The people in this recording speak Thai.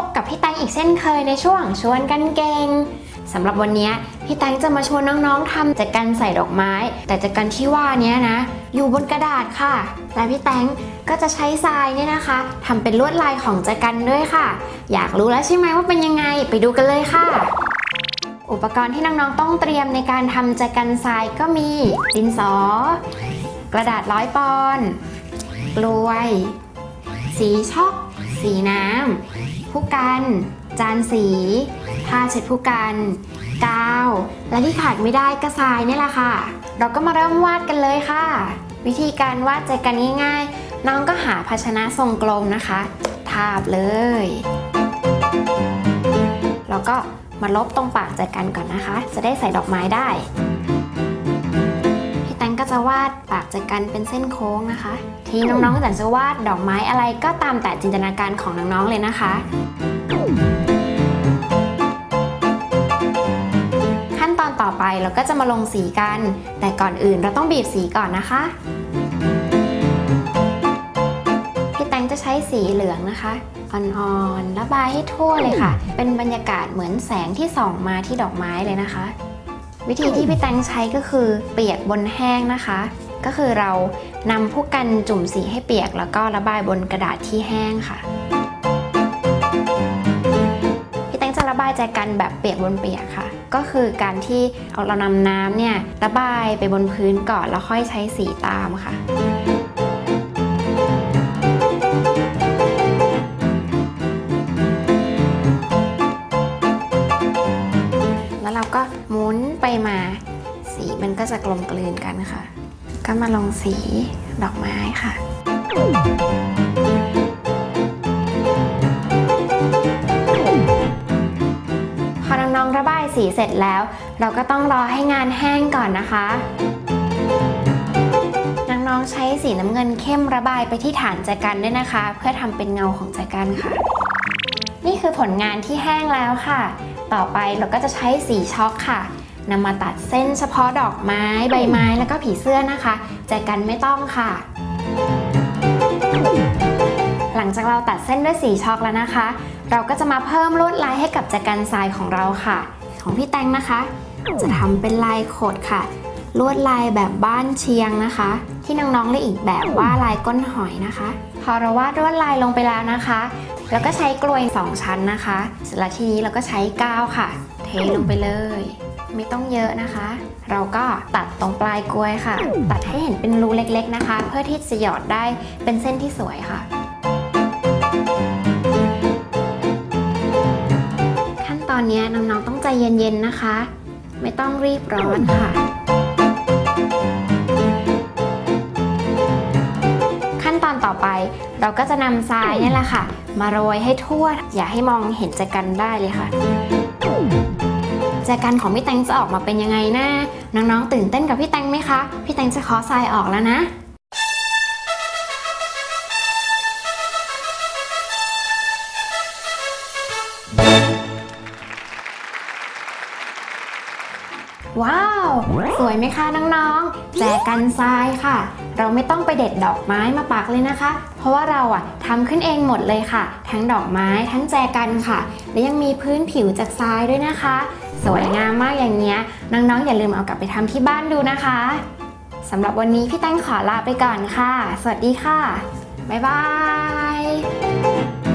บกับพี่แตงอีกเช่นเคยในช่วงชวนกันเก่งสำหรับวันนี้พี่แตงจะมาชวนน้องๆทำจากกันใส่ดอกไม้ แต่จากกันที่ว่านี้นะ อยู่บนกระดาษค่ะ และพี่แตงก็จะใช้ทรายเนี่ยนะคะทำเป็นลวดลายของจากกันด้วยค่ะ อยากรู้แล้วใช่ไหมว่าเป็นยังไงไปดูกันเลยค่ะ อุปกรณ์ที่น้องๆต้องเตรียมในการทำจากกันทรายก็มีดินสอ กระดาษร้อยปอนกลวย สีช็อก สีน้ำผู้กัน จานสี ผ้าเช็ดผู้กันกาว และที่ขาดไม่ได้ก็ทรายนี่แหละค่ะ เราก็มาเริ่มวาดกันเลยค่ะ วิธีการวาดใจกันง่าย ๆ น้องก็หาภาชนะทรงกลมนะคะ ทาบเลย แล้วก็มาลบตรงปากใจกันก่อนนะคะ จะได้ใส่ดอกไม้ได้ งก็จะวาดปากใจกันเป็นเส้นโค้งนะคะ ที่น้องๆแต่จะวาดดอกไม้อะไรก็ตามแต่จินตนาการของน้องๆเลยนะคะ ขั้นตอนต่อไปเราก็จะมาลงสีกัน แต่ก่อนอื่นเราต้องบีบสีก่อนนะคะพี่แตงจะใช้สีเหลืองนะคะอ่อนๆระบายให้ทั่วเลยค่ะ เป็นบรรยากาศเหมือนแสงที่ส่องมาที่ดอกไม้เลยนะคะ วิธีที่พี่แตงใช้ก็คือเปียกบนแห้งนะคะ ก็คือเรานำพู่กันจุ่มสีให้เปียก แล้วก็ระบายบนกระดาษที่แห้งค่ะ พี่แตงจะระบายใจกันแบบเปียกบนเปียกค่ะ ก็คือการที่เอาเรานำน้ำเนี่ยระบายไปบนพื้นก่อนแล้วค่อยใช้สีตามค่ะ จะกลมกลืนกันค่ะ ก็มาลงสีดอกไม้ค่ะ พอน้องๆระบายสีเสร็จแล้ว เราก็ต้องรอให้งานแห้งก่อนนะคะน้องๆใช้สีน้ำเงินเข้มระบายไปที่ฐานแจกันด้วยนะคะ เพื่อทำเป็นเงาของแจกันค่ะ นี่คือผลงานที่แห้งแล้วค่ะ ต่อไปเราก็จะใช้สีช็อกค่ะ นำมาตัดเส้นเฉพาะดอกไม้ ใบไม้แล้วก็ผีเสื้อนะคะ แจกันไม่ต้องค่ะ หลังจากเราตัดเส้นด้วยสีช็อกแล้วนะคะ เราก็จะมาเพิ่มลวดลายให้กับแจกันทรายของเราค่ะ ของพี่แตงนะคะ จะทำเป็นลายโขดค่ะ ลวดลายแบบบ้านเชียงนะคะ ที่น้องๆเรียกอีกแบบว่าลายก้นหอยนะคะ พอเราวาดลวดลายลงไปแล้วนะคะ แล้วก็ใช้กลวยสองชั้นนะคะเสร็จแล้วทีนี้เราก็ใช้กาวค่ะ เทลงไปเลย ไม่ต้องเยอะนะคะ เราก็ตัดตรงปลายกล้วยค่ะ ตัดให้เห็นเป็นรูเล็กๆนะคะ เพื่อที่จะหยอดได้เป็นเส้นที่สวยค่ะขั้นตอนนี้น้องๆต้องใจเย็นๆนะคะ ไม่ต้องรีบร้อนค่ะ ขั้นตอนต่อไปเราก็จะนำทรายนี่แหละค่ะ มาโรยให้ทั่ว อย่าให้มองเห็นแจกันได้เลยค่ะ แจกันของพี่แตงจะออกมาเป็นยังไงนะน้องๆตื่นเต้นกับพี่แตงไหมคะ พี่แตงจะขอทรายออกแล้วนะ ว้าว สวยไหมคะน้องๆ แจกันทรายค่ะ เราไม่ต้องไปเด็ดดอกไม้มาปักเลยนะคะ เพราะว่าเราอะทำขึ้นเองหมดเลยค่ะ ทั้งดอกไม้ทั้งแจกันค่ะ และยังมีพื้นผิวจากทรายด้วยนะคะ สวยงามมากอย่างเงี้ยน้องๆอย่าลืมเอากลับไปทำที่บ้านดูนะคะสำหรับวันนี้พี่แตงขอลาไปก่อนค่ะ สวัสดีค่ะ บ๊ายบาย